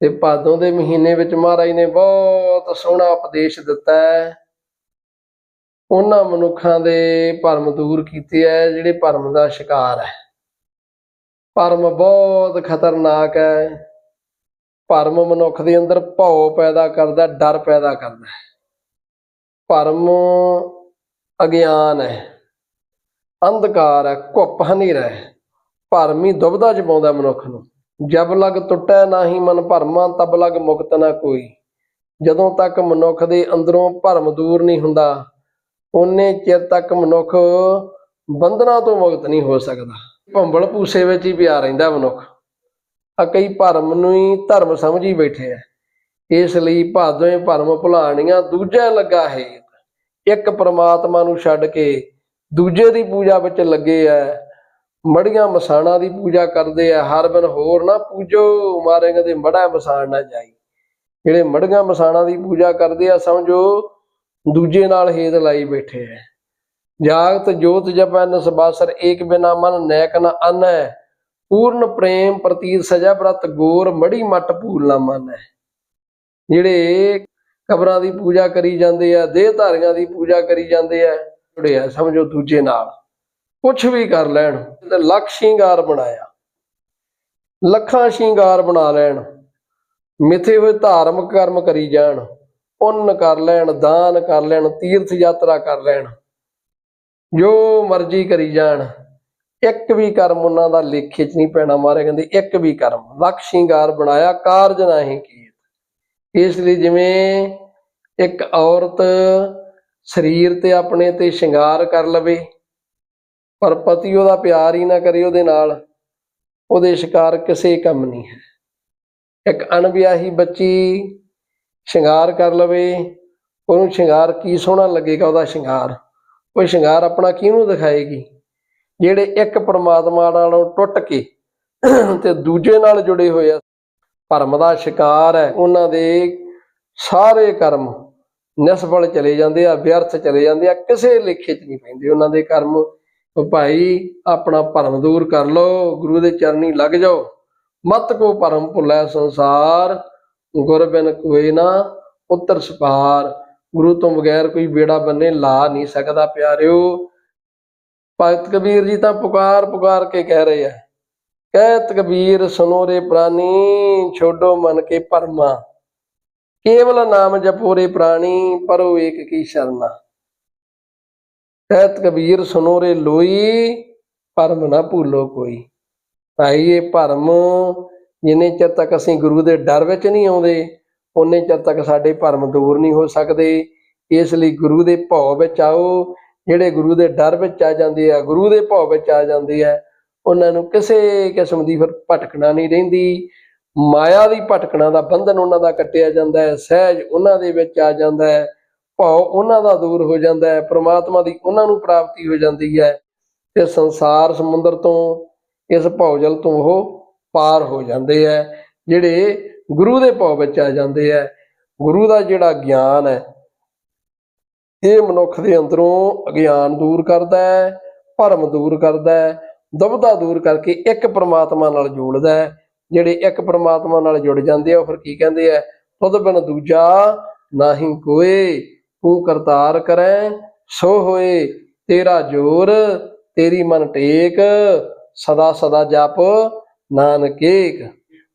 ਤੇ ਭਾਦੋਂ ਦੇ ਮਹੀਨੇ ਵਿੱਚ ਮਹਾਰਾਜ ਨੇ ਬਹੁਤ ਸੋਹਣਾ ਉਪਦੇਸ਼ ਦਿੱਤਾ ਹੈ। ਉਹਨਾਂ ਮਨੁੱਖਾਂ ਦੇ ਭਰਮ ਦੂਰ ਕੀਤੇ ਹੈ, ਜਿਹੜੇ ਭਰਮ ਦਾ ਸ਼ਿਕਾਰ ਹੈ। ਭਰਮ ਬਹੁਤ ਖਤਰਨਾਕ ਹੈ। ਭਰਮ ਮਨੁੱਖ ਦੇ ਅੰਦਰ ਭਉ ਪੈਦਾ ਕਰਦਾ, ਡਰ ਪੈਦਾ ਕਰਦਾ ਹੈ। ਭਰਮ ਅਗਿਆਨ ਹੈ। ਅੰਧਕਾਰ ਹੈ, ਘੁੱਪ ਹਨੇਰਾ ਹੈ। ਭਰਮ ਹੀ ਦੁਬਦਾ ਚ ਪਾਉਂਦਾ ਮਨੁੱਖ ਨੂੰ। ਜਬ ਲਗ ਟੁੱਟੈ ਨਾਹੀ ਮਨ ਭਰਮਾ, ਤਬ ਲਗ ਮੁਕਤ ਨਾ ਕੋਈ। ਜਦੋਂ ਤੱਕ ਮਨੁੱਖ ਦੇ ਅੰਦਰੋਂ ਭਰਮ ਦੂਰ ਨਹੀਂ ਹੁੰਦਾ ਉਹਨੇ ਚਿਰ ਤੱਕ ਮਨੁੱਖ ਬੰਧਨਾਂ ਤੋਂ ਮੁਕਤ ਨਹੀਂ ਹੋ ਸਕਦਾ। ਭੰਬਲ ਭੂਸੇ ਵਿੱਚ ਹੀ ਪਿਆ ਰਹਿੰਦਾ ਮਨੁੱਖ। ਆ ਕਈ ਭਰਮ ਨੂੰ ਹੀ ਧਰਮ ਸਮਝੀ ਬੈਠੇ ਆ। ਇਸ ਲਈ ਭਾਦੋਏ ਭਰਮ ਭੁਲਾਣੀਆਂ ਦੂਜਾ ਲੱਗਾ ਹੈ ਇੱਕ ਪ੍ਰਮਾਤਮਾ ਨੂੰ ਛੱਡ ਕੇ ਦੂਜੇ ਦੀ ਪੂਜਾ ਵਿੱਚ ਲੱਗੇ ਆ ਮੜੀਆਂ ਮਸਾਣਾ ਦੀ ਪੂਜਾ ਕਰਦੇ ਆ, ਹਰ ਬਿਨ ਹੋਰ ਨਾ ਪੂਜੋ ਮਾਰੇ ਕਦੇ ਮੜਾ ਮਸਾਣ ਨਾ ਜਾਈ। ਜਿਹੜੇ ਮੜੀਆਂ ਮਸਾਣਾ ਦੀ ਪੂਜਾ ਕਰਦੇ ਆ, ਸਮਝੋ, ਦੂਜੇ ਨਾਲ ਹੇਦ ਲਾਈ ਬੈਠੇ ਆ। ਜਾਗਤ, ਜੋਤ ਜਪੈ ਨਸਬਾਸਰ ਏਕ ਬਿਨਾ ਮਨ ਨੈਕ ਨ ਅਨੈ ਪੂਰਨ ਪ੍ਰੇਮ ਪ੍ਰਤੀਤ ਸਜਾ ਬ੍ਰਤ ਗੋਰ, ਮੜੀ ਮਟ ਭੂਲ ਨਾ ਮੰਨੈ ਜਿਹੜੇ ਕਬਰਾਂ ਦੀ ਪੂਜਾ ਕਰੀ ਜਾਂਦੇ ਆ ਦੇਹ ਧਾਰੀਆਂ ਦੀ ਪੂਜਾ ਕਰੀ ਜਾਂਦੇ ਆ, ਜੁੜੇ ਆ, ਸਮਝੋ ਦੂਜੇ ਨਾਲ। ਕੁਛ ਵੀ ਕਰ ਲੈਣ। ਤੇ ਲੱਖ ਸ਼ਿੰਗਾਰ ਬਣਾਇਆ। ਲੱਖਾਂ ਸ਼ਿੰਗਾਰ ਬਣਾ ਲੈਣ। ਮਿੱਥੇ ਹੋਏ ਧਾਰਮਿਕ ਕਰਮ ਕਰੀ ਜਾਣ। ਪੁੰਨ ਕਰ ਲੈਣ, ਦਾਨ ਕਰ ਲੈਣ, ਤੀਰਥ ਯਾਤਰਾ ਕਰ ਲੈਣ। ਜੋ ਮਰਜ਼ੀ ਕਰੀ ਜਾਣ। ਇੱਕ ਵੀ ਕਰਮ ਉਹਨਾਂ ਦਾ ਲੇਖੇ 'ਚ ਨਹੀਂ ਪੈਣਾ ਮਾਰੇ ਕਹਿੰਦੇ ਇੱਕ ਵੀ ਕਰਮ। ਲੱਖ ਸ਼ਿੰਗਾਰ ਬਣਾਇਆ, ਕਾਰਜ ਨਹੀਂ ਕੀਤ ਇਸ ਲਈ ਜਿਵੇਂ ਇੱਕ ਔਰਤ ਸਰੀਰ ਤੇ ਆਪਣੇ ਤੇ ਸ਼ਿੰਗਾਰ ਕਰ ਲਵੇ ਪਰ ਪਤੀ ਉਹਦਾ ਪਿਆਰ ਹੀ ਨਾ ਕਰੇ ਉਹਦੇ ਨਾਲ, ਉਹਦੇ ਸ਼ਿਕਾਰ ਕਿਸੇ ਕੰਮ ਨਹੀਂ ਹੈ। ਇੱਕ ਅਣਵਿਆਹੀ ਬੱਚੀ ਸ਼ਿੰਗਾਰ ਕਰ ਲਵੇ, ਉਹਨੂੰ ਸ਼ਿੰਗਾਰ ਕੀ ਸੋਹਣਾ ਲੱਗੇਗਾ ਉਹਦਾ ਸ਼ਿੰਗਾਰ? ਉਹ ਸ਼ਿੰਗਾਰ ਆਪਣਾ ਕਿਹਨੂੰ ਦਿਖਾਏਗੀ? ਜਿਹੜੇ ਇੱਕ ਪਰਮਾਤਮਾ ਨਾਲੋਂ ਟੁੱਟ ਕੇ ਤੇ ਦੂਜੇ ਨਾਲ ਜੁੜੇ ਹੋਏ ਆ, ਭਰਮ ਦਾ ਸ਼ਿਕਾਰ ਹੈ। ਉਹਨਾਂ ਦੇ ਸਾਰੇ ਕਰਮ ਨਿਸਫਲ ਚਲੇ ਜਾਂਦੇ ਆ, ਵਿਅਰਥ ਚਲੇ ਜਾਂਦੇ ਆ, ਕਿਸੇ ਲੇਖੇ 'ਚ ਨਹੀਂ ਪੈਂਦੇ। ਉਹਨਾਂ ਦੇ ਕਰਮ ਉਹ ਭਾਈ, ਆਪਣਾ ਭਰਮ ਦੂਰ ਕਰ ਲੋ ਗੁਰੂ ਦੇ ਚਰਨੀ ਲੱਗ ਜਾਓ। ਮਤ ਕੋ ਭਰਮ ਭੁੱਲੈ ਸੰਸਾਰ, ਗੁਰ ਬਿਨ ਕੋਈ ਨਾ ਉਤਰ ਸਪਾਰ। ਗੁਰੂ ਤੋਂ ਬਗੈਰ ਕੋਈ ਬੇੜਾ ਬੰਨੇ ਲਾ ਨਹੀਂ ਸਕਦਾ ਪਿਆਰਿਓ। ਭਗਤ ਕਬੀਰ ਜੀ ਤਾਂ ਪੁਕਾਰ ਪੁਕਾਰ ਕੇ ਕਹਿ ਰਹੇ ਆ, ਕਹਿਤ ਕਬੀਰ ਸੁਨੋ ਰੇ ਪ੍ਰਾਨੀ, ਛੋਡੋ ਮਨ ਕੇ ਭਰਮਾ। ਕੇਵਲ ਨਾਮ ਜਪੋ ਰੇ ਪ੍ਰਾਣੀ ਪਰੋ ਏਕ ਕੀ ਸ਼ਰਨਾ। ਕਹਿਤ ਕਬੀਰ ਸੁਨੋ ਰੇ ਲੋਈ, ਭਰਮ ਨਾ ਭੂਲੋ ਕੋਈ। ਭਾਈ, ਇਹ ਭਰਮ ਜਿੰਨੇ ਚਿਰ ਤੱਕ ਅਸੀਂ ਗੁਰੂ ਦੇ ਡਰ ਵਿੱਚ ਨਹੀਂ ਆਉਂਦੇ ਉਨੇ ਚਿਰ ਤੱਕ ਸਾਡੇ ਭਰਮ ਦੂਰ ਨਹੀਂ ਹੋ ਸਕਦੇ। ਇਸ ਲਈ ਗੁਰੂ ਦੇ ਭਉ ਵਿੱਚ ਆਓ, ਜਿਹੜੇ ਗੁਰੂ ਦੇ ਡਰ ਵਿੱਚ ਆ ਜਾਂਦੇ ਆ, ਗੁਰੂ ਦੇ ਭਉ ਵਿੱਚ ਆ ਜਾਂਦੇ ਆ, ਉਹਨਾਂ ਨੂੰ ਕਿਸੇ ਕਿਸਮ ਦੀ ਫਿਰ ਭਟਕਣਾ ਨਹੀਂ ਰਹਿੰਦੀ। ਮਾਇਆ ਦੀ ਭਟਕਣਾ ਦਾ ਬੰਧਨ ਉਹਨਾਂ ਦਾ ਕੱਟਿਆ ਜਾਂਦਾ ਹੈ, ਸਹਿਜ ਉਹਨਾਂ ਦੇ ਵਿੱਚ ਆ ਜਾਂਦਾ ਹੈ। ਭਉ ਉਹਨਾਂ ਦਾ ਦੂਰ ਹੋ ਜਾਂਦਾ ਹੈ, ਪ੍ਰਮਾਤਮਾ ਦੀ ਉਹਨਾਂ ਨੂੰ ਪ੍ਰਾਪਤੀ ਹੋ ਜਾਂਦੀ ਹੈ ਤੇ ਸੰਸਾਰ ਸਮੁੰਦਰ ਤੋਂ ਇਸ ਭਉਜਲ ਤੋਂ ਉਹ ਪਾਰ ਹੋ ਜਾਂਦੇ ਹੈ, ਜਿਹੜੇ ਗੁਰੂ ਦੇ ਭਉ ਵਿੱਚ ਆ ਜਾਂਦੇ ਹੈ। ਗੁਰੂ ਦਾ ਜਿਹੜਾ ਗਿਆਨ ਹੈ, ਇਹ ਮਨੁੱਖ ਦੇ ਅੰਦਰੋਂ ਅਗਿਆਨ ਦੂਰ ਕਰਦਾ ਹੈ, ਭਰਮ ਦੂਰ ਕਰਦਾ ਹੈ ਦੁਬਦਾ ਦੂਰ ਕਰਕੇ ਇੱਕ ਪਰਮਾਤਮਾ ਨਾਲ ਜੋੜਦਾ ਹੈ। ਜਿਹੜੇ ਇੱਕ ਪਰਮਾਤਮਾ ਨਾਲ ਜੁੜ ਜਾਂਦੇ ਆ, ਉਹ ਫਿਰ ਕੀ ਕਹਿੰਦੇ ਆ? ਤੁਧ ਬਿਨ ਦੂਜਾ ਨਾਹੀ ਕੋਏ। ਤੂੰ ਕਰਤਾਰ ਕਰੈ, ਸੋ ਹੋਏ ਤੇਰਾ ਜੋਰ, ਤੇਰੀ ਮਨ ਟੇਕ, ਸਦਾ ਸਦਾ ਜਪ ਨਾਨਕ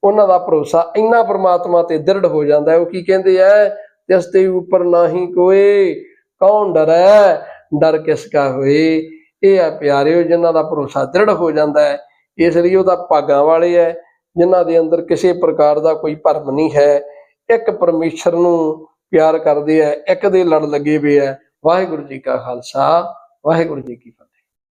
ਉਹਨਾਂ ਦਾ ਭਰੋਸਾ ਇੰਨਾ ਪ੍ਰਮਾਤਮਾ ਤੇ ਦ੍ਰਿੜ ਹੋ ਜਾਂਦਾ ਹੈ, ਉਹ ਕੀ ਕਹਿੰਦੇ ਐ ਜਿਸ ਤੇ ਉੱਪਰ ਨਾਹੀ ਕੋਏ, ਕੌਣ ਡਰੈ? ਡਰ ਕਿਸ ਕਾ ਹੋਏ? ਇਹ ਆ ਪਿਆਰਿਓ, ਜਿਨ੍ਹਾਂ ਦਾ ਭਰੋਸਾ ਦ੍ਰਿੜ ਹੋ ਜਾਂਦਾ ਹੈ, ਇਸ ਲਈ ਉਹਦਾ ਭਾਗਾਂ ਵਾਲੇ ਐ ਜਿਨ੍ਹਾਂ ਦੇ ਅੰਦਰ ਕਿਸੇ ਪ੍ਰਕਾਰ ਦਾ ਕੋਈ ਭਰਮ ਨਹੀਂ ਹੈ। ਇੱਕ ਪਰਮੇਸ਼ਰ ਨੂੰ ਪਿਆਰ ਕਰਦੇ ਐ ਇੱਕ ਦੇ ਲੜ ਲੱਗੇ ਵੇ ਐ ਵਾਹਿਗੁਰੂ ਜੀ ਕਾ ਖਾਲਸਾ, ਵਾਹਿਗੁਰੂ ਜੀ ਕੀ ਫਤਿਹ।